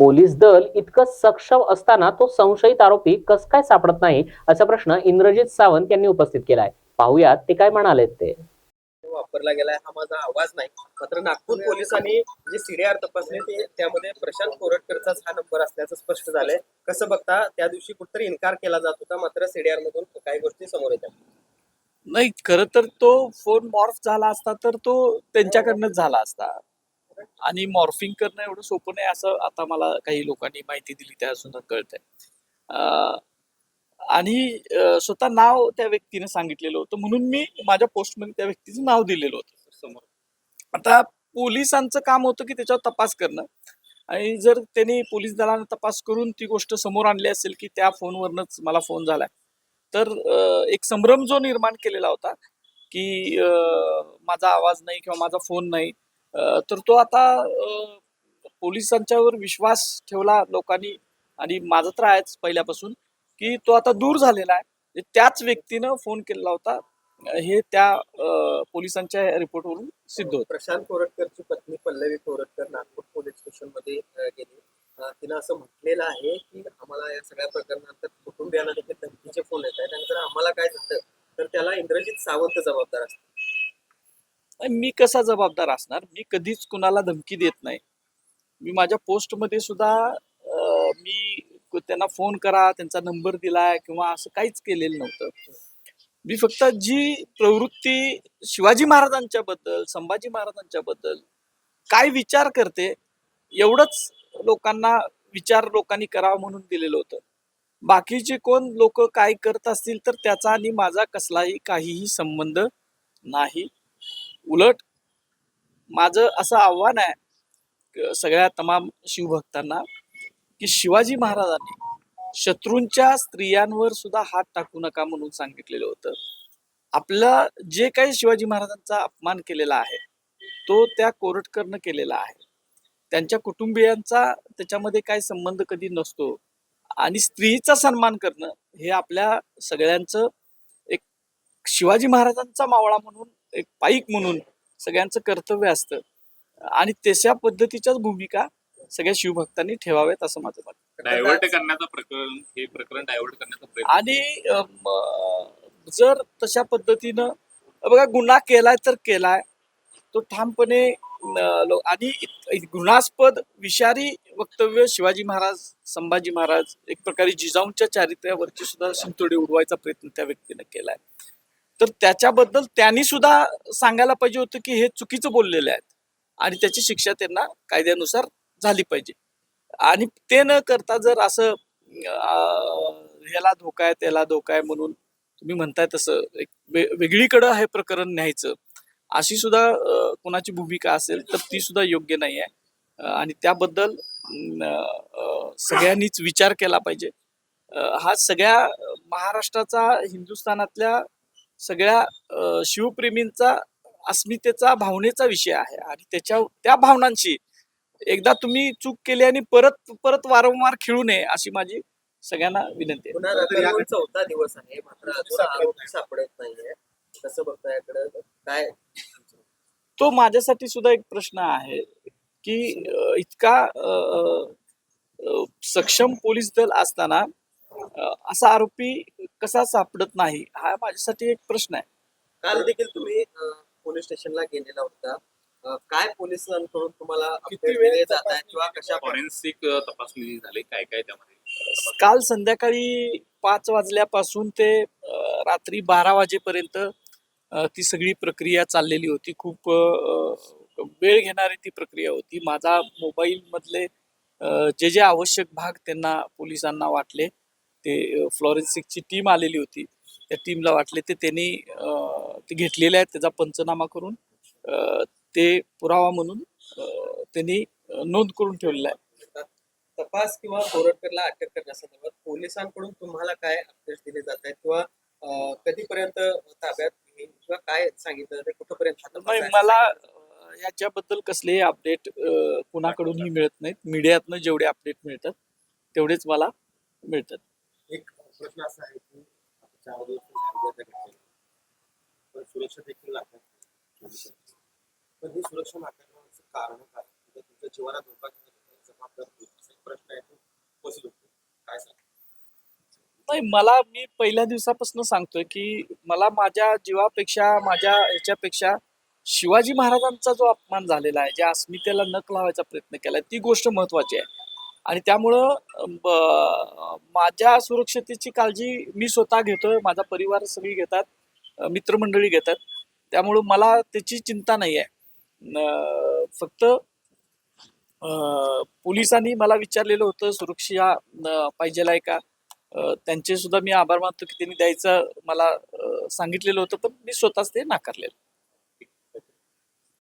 Police दल इतकं सक्षम असताना तो संशयित आरोपी कस काय सापडत नाही असा प्रश्न इंद्रजित सावंत यांनी उपस्थित केलाय. पाहुयात ते काय म्हणालेत ते. वापरला गेलाय हा माझा आवाज नाही. मात्र नागपूर पोलिसांनी जे सीडीआर तपासले ते त्यामध्ये प्रशांत कोरटकरचाच हा नंबर असल्याचं स्पष्ट झालंय. कसं बघता त्या दिवशी कुठतरी इन्कार केला जात होता मात्र सीडीआर मधून काही गोष्टी समोर येतात. नाही खरं तर तो फोन मॉर्फ झाला असता तर तो त्यांच्याकडनंच झाला असता. आणि मॉर्फिंग करणं एवढं सोपं नाही असं आता मला काही लोकांनी माहिती दिली त्या सुद्धा कळतंय. आणि स्वतः नाव त्या व्यक्तीने सांगितलेलं होतं म्हणून मी माझ्या पोस्टमध्ये त्या व्यक्तीचं नाव दिलेलं होतं समोर. आता पोलिसांचं काम होतं की त्याच्यावर तपास करणं. आणि जर त्यांनी पोलीस दलाने तपास करून ती गोष्ट समोर आणली असेल की त्या फोनवरनच मला फोन झालाय तर एक संभ्रम जो निर्माण केलेला होता की माझा आवाज नाही किंवा माझा फोन नाही तर तो आता पोलिसांच्यावर विश्वास ठेवला लोकांनी आणि माझं तर आहेच पहिल्यापासून की तो आता दूर झालेला आहे. म्हणजे त्याच व्यक्तीनं फोन केलेला होता. हे त्या पोलिसांच्या रिपोर्टवरून सिद्ध होत. प्रशांत कोरटकरची पत्नी पल्लवी कोरटकर नागपूर पोलीस स्टेशनमध्ये गेली. तिनं असं म्हटलेलं आहे की आम्हाला या सगळ्या प्रकरणात कुटुंबियांना देखील धमकीचे फोन येत आहेत आणि जर आम्हाला काय झालं तर त्याला इंद्रजित सावंत जबाबदार असतात मी कसा जबाबदार असणार? मी कधीच कुणाला धमकी देत नाही. मी माझ्या पोस्टमध्ये सुद्धा मी त्यांना फोन करा त्यांचा नंबर दिलाय किंवा असं काहीच केलेलं नव्हतं. मी फक्त जी प्रवृत्ती शिवाजी महाराजांच्या बद्दल संभाजी महाराजांच्या बद्दल काय विचार करते एवढंच लोकांना विचार लोकांनी करावा म्हणून दिलेलं होतं. बाकीचे कोण लोक काय करत असतील तर त्याचा आणि माझा कसलाही काहीही संबंध नाही. उलट माझं असं आव्हान आहे सगळ्या तमाम शिवभक्तांना की शिवाजी महाराजांनी शत्रूंच्या स्त्रियांवर सुद्धा हात टाकू नका म्हणून सांगितलेलं होतं. आपला जे काही शिवाजी महाराजांचा अपमान केलेला आहे तो त्या कोरटकरनं केलेला आहे. त्यांच्या कुटुंबियांचा त्याच्यामध्ये काय संबंध कधी नसतो आणि स्त्रीचा सन्मान करणं हे आपल्या सगळ्यांचं एक शिवाजी महाराजांचा मावळा म्हणून एक पाईक म्हणून सगळ्यांचं कर्तव्य असतं. आणि तशा पद्धतीच्याच भूमिका सगळ्या शिवभक्तांनी ठेवाव्यात असं माझं मत. डायव्हर्ट करण्याचं प्रकरण हे प्रकरण डायव्हर्ट करण्याचा प्रयत्न आणि जर तशा पद्धतीनं बघा गुन्हा केलाय तर केलाय. तो ठामपणे आणि घृणास्पद विषारी वक्तव्य शिवाजी महाराज संभाजी महाराज एक प्रकारे जिजाऊंच्या चारित्र्यावरची सुद्धा शिंतोडी उडवायचा प्रयत्न त्या व्यक्तीनं केलाय. तर त्याच्याबद्दल त्यांनी सुद्धा सांगायला पाहिजे होतं की हे चुकीचं बोललेले आहेत. आणि त्याची शिक्षा त्यांना कायद्यानुसार झाली पाहिजे. आणि ते न करता जर असं ह्याला धोका आहे त्याला धोका आहे म्हणून तुम्ही म्हणताय तसं एक वेगळीकडं हे प्रकरण न्यायचं. अशी सुद्धा कोणाची भूमिका असेल तर ती सुद्धा योग्य नाही आहे. आणि त्याबद्दल सगळ्यांनीच विचार केला पाहिजे. हा सगळ्या महाराष्ट्राचा हिंदुस्थानातल्या सगळ्या शिवप्रेमींचा अस्मितेचा भावनेचा विषय आहे. आणि त्याच्या त्या भावनांशी एकदा तुम्ही चूक केली आणि परत परत वारंवार खेळू नये अशी माझी सगळ्यांना विनंती आहे. चौथा दिवस आहे. मात्र सापडत नाहीये. कसं बघता याकडे? काय? तो माझ्यासाठी सुद्धा एक प्रश्न आहे की इतका सक्षम पोलीस दल असताना असा आरोपी कसा सापडत नाही हा माझ्यासाठी एक प्रश्न आहे. काल देखील तुम्ही पोलीस स्टेशनला गेलेला होता. काय पोलिसांकडून तुम्हाला update दिले जात आहे किंवा कशा फॉरेन्सिक तपासणी झाली काय काय त्यामध्ये? काल संध्याकाळी पाच वाजल्यापासून ते रात्री बारा वाजेपर्यंत ती सगळी प्रक्रिया चाललेली होती. खूप वेळ घेणारी ती प्रक्रिया होती. माझा मोबाईल मधले जे जे आवश्यक भाग त्यांना पोलिसांना वाटले ते फ्लॉरेन्सिकची टीम आलेली होती. त्या टीमला वाटले ते त्यांनी ते घेतलेले आहेत. त्याचा पंचनामा करून ते पुरावा म्हणून त्यांनी नोंद करून ठेवलेला आहे. तपास किंवा कोरटकरला अटक करण्यासंदर्भात पोलिसांकडून तुम्हाला काय अपडेट दिले जात आहेत? किंवा कधीपर्यंत ताब्यात घेईल? किंवा काय सांगितलं ते कुठपर्यंत नाही? मला याच्याबद्दल कसलेही अपडेट कुणाकडूनही मिळत नाहीत. मीडियातनं जेवढे अपडेट मिळतात तेवढेच मला मिळतात. प्रश्न असा आहे की चार दिवस पण सुरक्षा देखील लागतात पण ही सुरक्षा नाकारण्याचं कारण काय म्हणजे तुमच्या जीवाला धोका जबाबदार प्रश्न आहे तो बसू शकतो काय सांग नाही मला मी पहिल्या दिवसापासून सांगतोय की मला माझ्या जीवापेक्षा माझ्या ह्याच्यापेक्षा शिवाजी महाराजांचा जो अपमान झालेला आहे ज्या अस्मितेला नक लावायचा प्रयत्न केला ती गोष्ट महत्वाची आहे. आणि त्यामुळं माझ्या सुरक्षतेची काळजी मी स्वतः घेतोय. माझा परिवार सगळी घेतात मित्रमंडळी घेतात. त्यामुळं मला त्याची चिंता नाही आहे फक्त पोलिसांनी मला विचारलेलं होतं सुरक्षा पाहिजेला आहे का? त्यांचे सुद्धा मी आभार मानतो की त्यांनी द्यायचं मला सांगितलेलं होतं पण मी स्वतःच ते नाकारलेलं.